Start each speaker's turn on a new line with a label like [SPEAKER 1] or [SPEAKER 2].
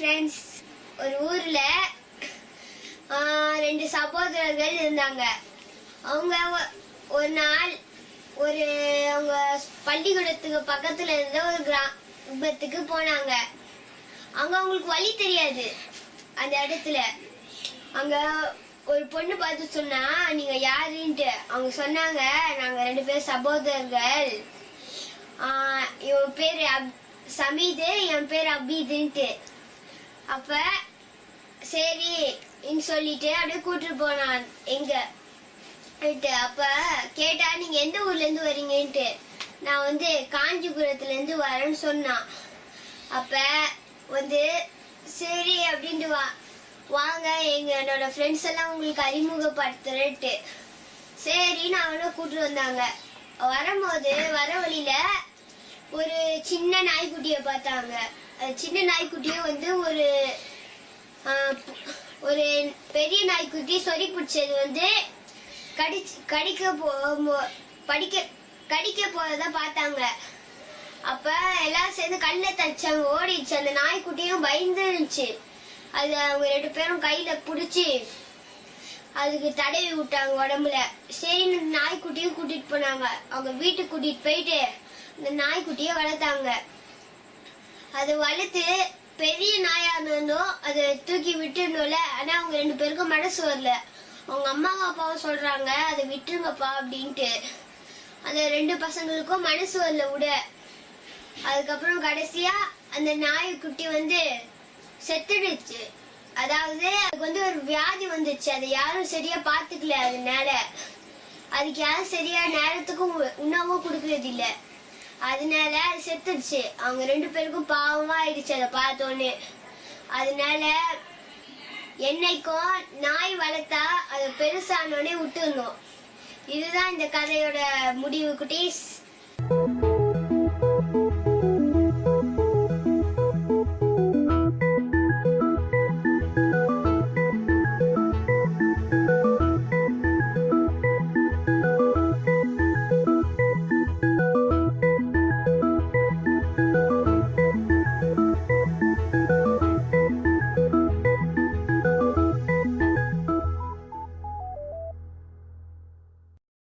[SPEAKER 1] Friends ஒரு ஊர்ல ரெண்டு சகோதரர்கள் இருந்தாங்க. அவங்க ஒரு நாள் ஒரு அவங்க பள்ளிக்கூடத்துக்கு பக்கத்துல இருந்த ஒரு கிராமத்துக்கு போனாங்க. அங்க அவங்களுக்கு வழி தெரியாது அந்த இடத்துல. அங்க ஒரு பொண்ணு பார்த்து சொன்னா நீங்க யாருன்ட்டு? அவங்க சொன்னாங்க நாங்க ரெண்டு பேர் சகோதரர்கள். ஆஹ் இவன் பேரு அப்- சமீது என் பேர் அபீதுன்ட்டு. அப்ப சரி சொல்லிட்டு அப்படியே கூட்டிட்டு போனான். எங்க? அப்ப கேட்டா நீங்க எந்த ஊர்ல இருந்து வரீங்கன்ட்டு? நான் வந்து காஞ்சிபுரத்துல இருந்து வரேன்னு சொன்னான். அப்ப வந்து சரி அப்படின்ட்டு வா வாங்க எங்க என்னோட ஃப்ரெண்ட்ஸ் எல்லாம் உங்களுக்கு அறிமுகப்படுத்துறேன்ட்டு. சரின்னு அவனை கூட்டிட்டு வந்தாங்க. வரும்போது வர வழியில ஒரு சின்ன நாய்க்குட்டிய பார்த்தாங்க. சின்ன நாய்க்குட்டியும் வந்து ஒரு ஒரு பெரிய நாய்க்குட்டி சொறி பிடிச்சது வந்து கடிச்சு கடிக்க போ படிக்க கடிக்க போறத பார்த்தாங்க. அப்ப எல்லாம் சேர்ந்து கல்ல தச்சாங்க ஓடிச்சு அந்த நாய்க்குட்டியும் பயந்து இருந்துச்சு. அது அவங்க ரெண்டு பேரும் கையில புடிச்சு அதுக்கு தடவி விட்டாங்க உடம்புல. சரி நாய்க்குட்டியும் கூட்டிட்டு போனாங்க. அவங்க வீட்டுக்கு கூட்டிட்டு போயிட்டு அந்த நாய்க்குட்டியை வளர்த்தாங்க. அது வளர்த்து பெரிய நாயா இருந்தும் அதை தூக்கி விட்டுருந்தோம்ல. ஆனா அவங்க ரெண்டு பேருக்கும் மனசு வரல. அவங்க அம்மாவும் அப்பாவும் சொல்றாங்க அதை விட்டுருங்கப்பா அப்படின்ட்டு. அந்த ரெண்டு பசங்களுக்கும் மனசு வரல விட அதுக்கப்புறம் கடைசியா அந்த நாய்க்குட்டி வந்து செத்துடுச்சு. அதாவது அதுக்கு வந்து ஒரு வியாதி வந்துச்சு. அதை யாரும் சரியா பாத்துக்கல அதனால. அதுக்கு யாரும் சரியா நேரத்துக்கும் உணவும் கொடுக்கறது இல்லை அதனால அது செத்துடுச்சு. அவங்க ரெண்டு பேருக்கும் பாவமா ஆயிடுச்சு அதை பார்த்தோன்னே. அதனால என்னைக்கும் நாய் வளர்த்தா அது பெருசானோடனே விட்டுருந்தோம் இதுதான் இந்த கதையோட முடிவு குட்டீஸ்.